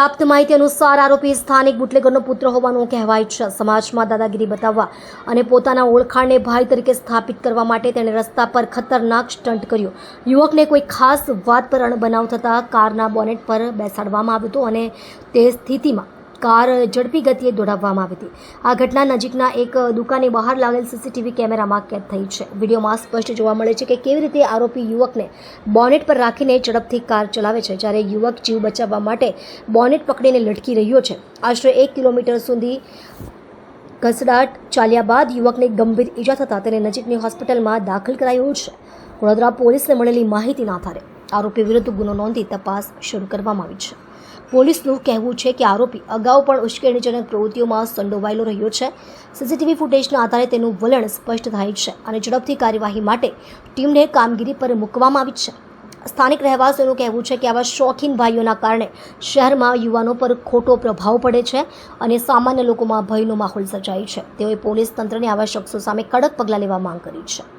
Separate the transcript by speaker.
Speaker 1: પ્રાપ્ત માહિતી અનુસાર આરોપી સ્થાનિક બુટલેગરનો પુત્ર હોવાનું કહેવાય છે. સમાજમાં દાદાગીરી બતાવવા અને પોતાના ઓળખાણને ભાઈ તરીકે સ્થાપિત કરવા માટે તેણે રસ્તા પર ખતરનાક સ્ટન્ટ કર્યો. યુવકને કોઈ ખાસ વાત પર અણબનાવ થતાં કારના બોનેટ પર બેસાડવામાં આવ્યું હતું અને તે સ્થિતિમાં કાર ઝડપી ગતિએ દોડાવવામાં આવી હતી. આ ઘટના નજીકના એક દુકાનની બહાર લાગેલ સીસીટીવી કેમેરામાં કેદ થઈ છે. વિડીયોમાં સ્પષ્ટ જોવા મળે છે કે કેવી રીતે આરોપી યુવકને બોનેટ પર રાખીને ઝડપથી કાર ચલાવે છે, જ્યારે યુવક જીવ બચાવવા માટે બોનેટ પકડીને લટકી રહ્યો છે. આશરે એક કિલોમીટર સુધી ઘસડાટ ચાલ્યા બાદ યુવકને ગંભીર ઈજા થતાં તેને નજીકની હોસ્પિટલમાં દાખલ કરાયો છે. વડોદરા પોલીસને મળેલી માહિતીના આધારે. આરોપી વિરુદ્ધ ગુનો નોંધી તપાસ શરૂ કરવામાં આવી છે. પોલીસનું કહેવું છે કે આરોપી અગાઉ પણ ઉશ્કેરણીજનક પ્રવૃત્તિઓમાં સંડોવાયેલો રહ્યો છે. સીસીટીવી ફૂટેજના આધારે તેનું વલણ સ્પષ્ટ થાય છે અને ઝડપથી કાર્યવાહી માટે ટીમને કામગીરી પર મૂકવામાં આવી છે. સ્થાનિક રહેવાસીઓનું કહેવું છે કે આવા શોખીન ભાઈઓના કારણે શહેરમાં યુવાનો પર ખોટો પ્રભાવ પડે છે અને સામાન્ય લોકોમાં ભયનો માહોલ સર્જાય છે. તેઓએ પોલીસ તંત્રને આવા શખ્સો સામે કડક પગલાં લેવા માંગ કરી છે.